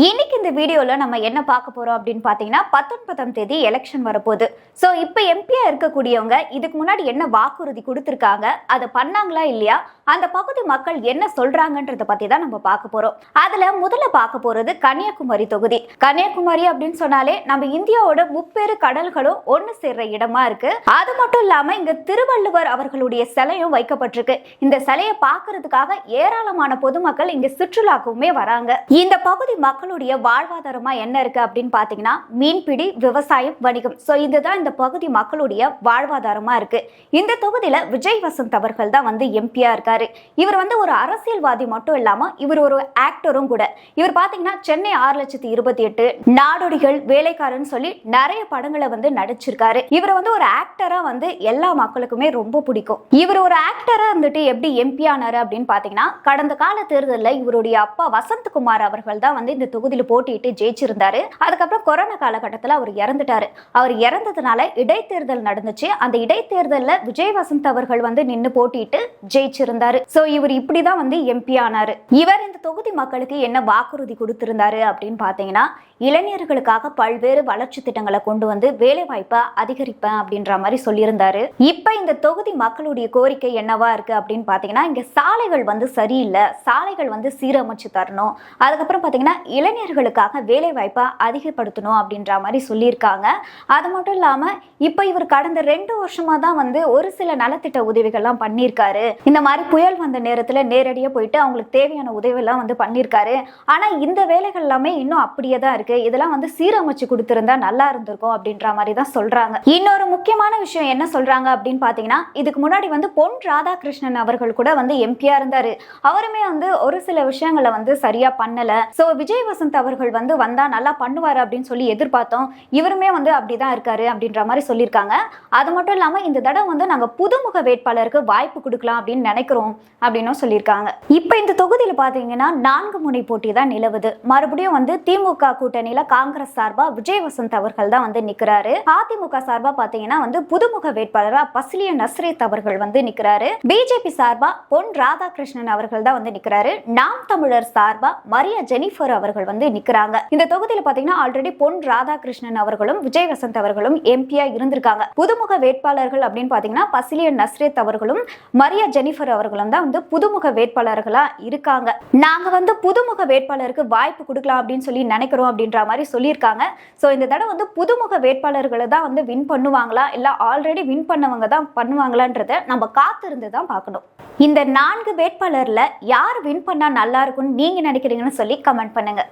இன்னைக்கு இந்த வீடியோவில் நம்ம என்ன பார்க்க போறோம் அப்படின்னு பாத்தீங்கன்னா பத்தொன்பதாம் தேதி எலெக்ஷன் வரப்போகுது. ஸோ இப்போ எம்பியாக இருக்கக்கூடியவங்க இதுக்கு முன்னாடி என்ன வாக்குறுதி கொடுத்துருக்காங்க அதை பண்ணாங்களா இல்லையா அந்த பகுதி மக்கள் என்ன சொல்கிறாங்கன்றதை பற்றி தான் நம்ம பார்க்க போறோம். அதுல முதல்ல பார்க்க போறது கன்னியாகுமரி தொகுதி. கன்னியாகுமரி அப்படின்னு சொன்னாலே நம்ம இந்தியாவோட முப்பெரு கடல்களும் ஒன்று சேர்ற இடமா இருக்கு. அது மட்டும் இல்லாம இங்க திருவள்ளுவர் அவர்களுடைய சிலையும் வைக்கப்பட்டிருக்கு. இந்த சிலையை பார்க்கறதுக்காக ஏராளமான பொதுமக்கள் இங்க சுற்றுலாக்குமே வராங்க. இந்த பகுதி மக்கள் மக்களுடைய வாழ்வாதாரமா என்ன இருக்கு அப்படின்னு பாத்தீங்கன்னா மீன்பிடி விவசாயம் வணிகம். ஸோ இதுதான் இந்த பகுதி மக்களுடைய வாழ்வாதாரமா இருக்கு. இந்த தொகுதியில விஜய் வசந்த் அவர்கள் தான் வந்து எம்பியா இருக்காரு. இவர் வந்து ஒரு அரசியல்வாதி மட்டும் இல்லாம இவர் ஒரு ஆக்டரும் கூட. இவர் பாத்தீங்கன்னா சென்னை ஆறு லட்சத்தி இருபத்தி எட்டு நாடோடிகள் வேலைக்காரன் சொல்லி நிறைய படங்களை வந்து நடிச்சிருக்காரு. இவர் வந்து ஒரு ஆக்டரா வந்து எல்லா மக்களுக்குமே ரொம்ப பிடிக்கும். இவர் ஒரு ஆக்டரா இருந்துட்டு எப்படி எம்பி ஆனாரு அப்படின்னு பாத்தீங்கன்னா கடந்த கால தேர்தலில் இவருடைய அப்பா வசந்தகுமார் அவர்கள் தான் வந்து இந்த தொகுதியில் போட்டியிட்டு ஜெயிச்சிருந்தாரு. அதுக்கப்புறம் கொரோனா காலகட்டத்தில் அவர் இறந்துட்டாரு. அவர் இறந்ததுனால இடைத்தேர்தல் நடந்துச்சு. அந்த இடைத்தேர்தலில் விஜய் வசந்த் அவர்கள் வந்து நின்று போட்டியிட்டு ஜெயிச்சிருந்தாரு. சோ இவர் இப்படிதான் வந்து எம்பி ஆனாரு. இவர் இந்த தொகுதி மக்களுக்கு என்ன வாக்குறுதி கொடுத்திருந்தாரு அப்படின்னு பாத்தீங்கன்னா இளைஞர்களுக்காக பல்வேறு வளர்ச்சி திட்டங்களை கொண்டு வந்து வேலை வாய்ப்பை அதிகரிப்பேன் அப்படின்ற மாதிரி சொல்லியிருந்தாரு. இப்ப இந்த தொகுதி மக்களுடைய கோரிக்கை என்னவா இருக்கு அப்படின்னு பாத்தீங்கன்னா இங்க சாலைகள் வந்து சரியில்லை. சாலைகள் வந்து சீரமைச்சு தரணும். அதுக்கப்புறம் பாத்தீங்கன்னா இளைஞர்களுக்காக வேலை வாய்ப்பை அதிகப்படுத்தணும் அப்படின்ற மாதிரி சொல்லியிருக்காங்க. அது மட்டும் இல்லாம இப்ப இவர் கடந்த ரெண்டு வருஷமா தான் வந்து ஒரு சில நலத்திட்ட உதவிகள்லாம் பண்ணியிருக்காரு. இந்த மாதிரி புயல் வந்த நேரத்தில் நேரடியாக போயிட்டு அவங்களுக்கு தேவையான உதவியெல்லாம் வந்து பண்ணியிருக்காரு. ஆனா இந்த வேலைகள் எல்லாமே இன்னும் அப்படியே தான் இருக்கு. இதெல்லாம் வந்து சீரமைச்சு கொடுத்துருந்தா நல்லா இருந்திருக்கும் அப்படின்ற மாதிரி தான் சொல்றாங்க. இன்னொரு முக்கியமான விஷயம் என்ன சொல்றாங்க அப்படின்னு பார்த்தீங்கன்னா இதுக்கு முன்னாடி வந்து பொன் ராதாகிருஷ்ணன் அவர்கள் கூட வந்து எம்பியா இருந்தாரு. அவருமே வந்து ஒரு சில விஷயங்களை வந்து சரியா பண்ணல. சோ விஜய் வசந்த் அவர்கள் வந்து வந்தா நல்லா பண்ணுவார் அப்படின்னு சொல்லி எதிர்பார்த்தோம். இவருமே வந்து அப்படிதான் இருக்காரு அப்படின்ற மாதிரி சொல்லியிருக்காங்க. அது மட்டும் இல்லாம இந்த தடவை வந்து நாங்க புதுமுக வேட்பாளருக்கு வாய்ப்பு கொடுக்கலாம் அப்படின்னு நினைக்கிறோம் அப்படின்னும் சொல்லியிருக்காங்க. இப்போ இந்த தொகுதியில் பார்த்தீங்கன்னா நான்கு முனை போட்டி தான் நிலவுது. மறுபடியும் வந்து திமுக கூட்டணியில காங்கிரஸ் சார்பா விஜய் வசந்த் அவர்கள் தான் வந்து நிக்கிறாரு. அதிமுக சார்பா பார்த்தீங்கன்னா வந்து புதுமுக வேட்பாளரா பசிலிய நஸ்ரேத் அவர்கள் வந்து நிக்கிறாரு. பிஜேபி சார்பா பொன் ராதாகிருஷ்ணன் அவர்கள் தான் வந்து நிக்கிறாரு. நாம் தமிழர் சார்பா மரியா ஜெனிஃபர் அவர்கள் வந்து நிக்கிறாங்க. இந்த தொகுதியில் பாத்தீங்கன்னா ஆல்ரெடி பொன் ராதாகிருஷ்ணன் அவர்களும் விஜய் வசந்த் அவர்களும் எம்பியா இருந்திருக்காங்க. புதுமுக வேட்பாளர்கள் அப்படின்னு பார்த்தீங்கன்னா பசிலியன் நஸ்ரேத் அவர்களும் மரியா ஜெனிஃபர் அவர்களும் தான் வந்து புதுமுக வேட்பாளர்களா இருக்காங்க. நாங்க வந்து புதுமுக வேட்பாளருக்கு வாய்ப்பு கொடுக்கலாம் அப்படின்னு சொல்லி நினைக்கிறோம் அப்படின்ற மாதிரி சொல்லியிருக்காங்க. ஸோ இந்த தடவை வந்து புதுமுக வேட்பாளர்களை தான் வந்து வின் பண்ணுவாங்களா? இல்லை ஆல்ரெடி வின் பண்ணவங்க தான் பண்ணுவாங்களான்றத நம்ம காத்திருந்து தான் பார்க்கணும். இந்த நான்கு வேட்பாளர்ல யார் வின் பண்ணா நல்லா இருக்கும்னு நீங்க நினைக்கிறீங்கன்னு சொல்லி கமெண்ட் பண்ணுங்க.